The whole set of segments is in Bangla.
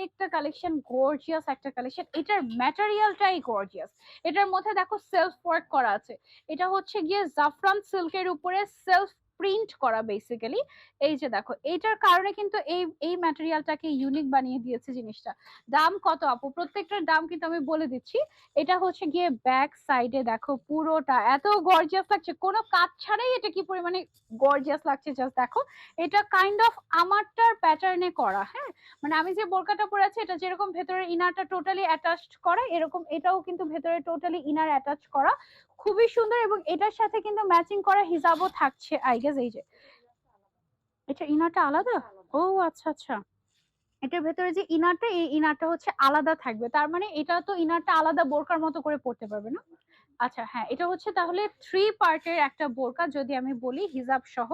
প্রত্যেকটা কালেকশন গর্জিয়াস একটা কালেকশন এটার ম্যাটেরিয়ালটাই গর্জিয়াস এটার মধ্যে দেখো সেলফ ওয়ার্ক করা আছে। এটা হচ্ছে গিয়ে জাফরান সিল্কের উপরে সেলফ প্রিন্ট করা বেসিক্যালি এই যে দেখো এইটার কারণে কিন্তু এই এই ম্যাটেরিয়ালটাকে ইউনিক বানিয়ে দিয়েছে জিনিসটা। দাম কত আপু? প্রত্যেকটার দাম কিন্তু আমি বলে দিচ্ছি। এটা হচ্ছে গিয়ে ব্যাক সাইডে দেখো পুরোটা, এত গর্জিয়াস লাগছে। কোনো কাজ ছাড়াই এটা কি পরিমাণে গর্জিয়াস লাগছে জাস্ট দেখো। এটা কাইন্ড অফ আমারটার প্যাটার্নে করা হ্যাঁ? মানে আমি যে বোরকাটা পরে আছি, এটা যেরকম ভেতরে ইনারটা টোটালি অ্যাটাচড করা, এরকম এটাও কিন্তু ভেতরে টোটালি ইনার অ্যাটাচ করা। খুবই সুন্দর এবং এটার সাথে কিন্তু ম্যাচিং করা হিজাবও থাকছে আই গেস এই যে। এটা ইনারটা আলাদা? ও আচ্ছা আচ্ছা। এটার ভেতরে যে ইনারটা এই ইনারটা হচ্ছে আলাদা থাকবে। তার মানে এটা তো ইনারটা আলাদা বোরকার মতো করে পড়তে পারবে না? আচ্ছা হ্যাঁ এটা হচ্ছে তাহলে থ্রি পার্টের একটা বোরকা যদি আমি বলি হিজাব সহ।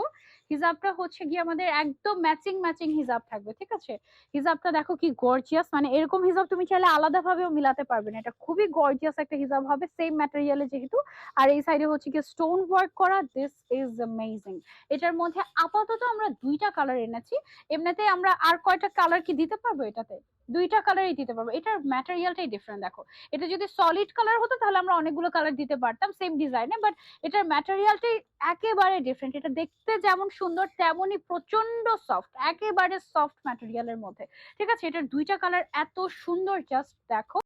হিজাবটা হচ্ছে গিয়ে আমাদের একদম ম্যাচিং ম্যাচিং হিজাব থাকবে, ঠিক আছে? হিজাবটা দেখো কি গর্জিয়াস মানে এরকম হিজাব তুমি চাইলে আলাদা ভাবেও মিলাতে পারবে না। এটা খুবই গর্জিয়াস একটা হিজাব হবে সেম ম্যাটেরিয়ালে যেহেতু। আর এই সাইডে হচ্ছে গিয়ে স্টোন ওয়ার্ক করা দিস ইজ অ্যামেজিং এটার মধ্যে আপাতত আমরা দুইটা কালার এনেছি। এমনিতে আমরা আর কয়টা কালার কি দিতে পারব এটাতে? দুইটা কালারই দিতে পারব। এটার ম্যাটেরিয়ালটাই ডিফারেন্ট দেখো। এটা যদি সলিড কালার হতো, তাহলে আমরা অনেকগুলো কালার দিতে পারতাম সেম ডিজাইনে বাট এটার ম্যাটেরিয়ালটাই একেবারে ডিফারেন্ট এটা দেখতে যেমন সুন্দর, তেমনই প্রচণ্ড সফট একেবারে সফট ম্যাটেরিয়ালের মধ্যে। ঠিক আছে? এটার দুইটা কালার এত সুন্দর জাস্ট দেখো।